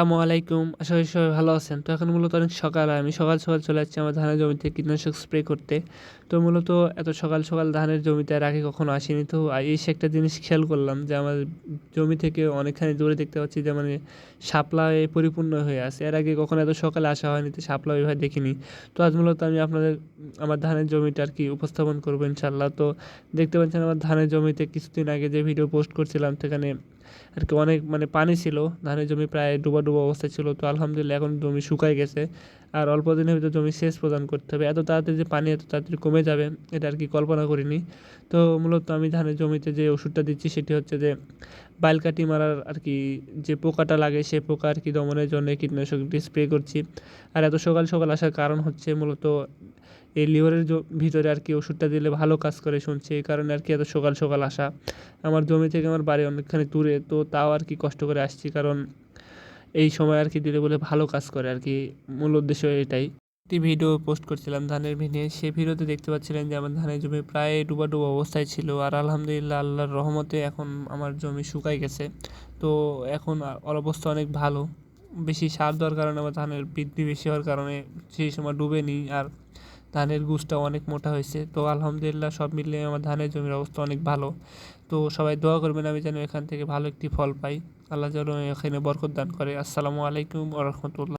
আসসালামু আলাইকুম। আশা করি সবাই ভালো আছেন। তো এখন মূলত অনেক সকাল আমি সকাল সকাল চলে যাচ্ছি আমার ধানের জমিতে কীটনাশক স্প্রে করতে। তো মূলত এত সকাল সকাল ধানের জমিতে আর আগে কখনো আসিনি। তো এসে একটা জিনিস খেয়াল করলাম যে আমার জমি থেকে অনেকখানি দূরে দেখতে পাচ্ছি যে মানে শাপলায় পরিপূর্ণ হয়ে আছে। এর আগে কখনো এত সকালে আসা হয়নি, তো শাপলা ওইভাবে দেখিনি। তো আজ মূলত আমি আপনাদের, আমার ধানের জমিটা আর কি উপস্থাপন করব ইনশাল্লাহ তো দেখতে পাচ্ছেন আমার ধানের জমিতে কিছুদিন আগে যে ভিডিও পোস্ট করছিলাম, সেখানে আর কি অনেক মানে পানি ছিল, ধানের জমি প্রায় ডুবা ডুবা অবস্থায় ছিল, তো আলহামদুলিল্লাহ এখন জমি শুকায় গেছে। আর অল্প দিনের ভিতরে জমি সেচ প্রদান করতে হবে। এত তাড়াতাড়ি যে পানি এত তাড়াতাড়ি কমে যাবে, এটা আর কি কল্পনা করিনি। তো মূলত আমি ধানের জমিতে যে ওষুধটা দিচ্ছি, সেটি হচ্ছে যে বাইলকাটি মারার আর কি যে পোকাটা লাগে সে পোকা আর কি দমনের জন্য কীটনাশকটি স্প্রে করছি। আর এত সকাল সকাল আসার কারণ হচ্ছে মূলত এই লিভারের ভিতরে আর কি ওষুধটা দিলে ভালো কাজ করে শুনছি, এই কারণে আর কি এত সকাল সকাল আসা। আমার জমি থেকে আমার বাড়ি অনেকখানি দূরে, তো তাও আর কি কষ্ট করে আসছি, কারণ এই সময় আর কি দিলে বলে ভালো কাজ করে আর কি, মূল উদ্দেশ্য এটাই। একটি ভিডিও পোস্ট করছিলাম ধানের ভিডিও সেই ভিডিওতে দেখতে পাচ্ছিলেন যে আমার ধানের জমি প্রায় ডুবা ডুবা অবস্থায় ছিল, আর আলহামদুলিল্লাহ আল্লাহর রহমতে এখন আমার জমি শুকাই গেছে। তো এখন অবস্থা অনেক ভালো। বেশি সার দেওয়ার কারণে আমার ধানের বৃদ্ধি বেশি হওয়ার কারণে সেই সময় ডুবেনি, আর ধানের গুছটা অনেক মোটা হয়েছে। তো আলহামদুলিল্লাহ সব মিলিয়ে আমার ধানের জমির অবস্থা অনেক ভালো। তো সবাই দোয়া করবেন আমি যেন এখান থেকে ভালো একটি ফল পাই। আল্লাহ যেন এখানে বরকত দান করে। আসসালামু আলাইকুম রহমতুল্লাহ।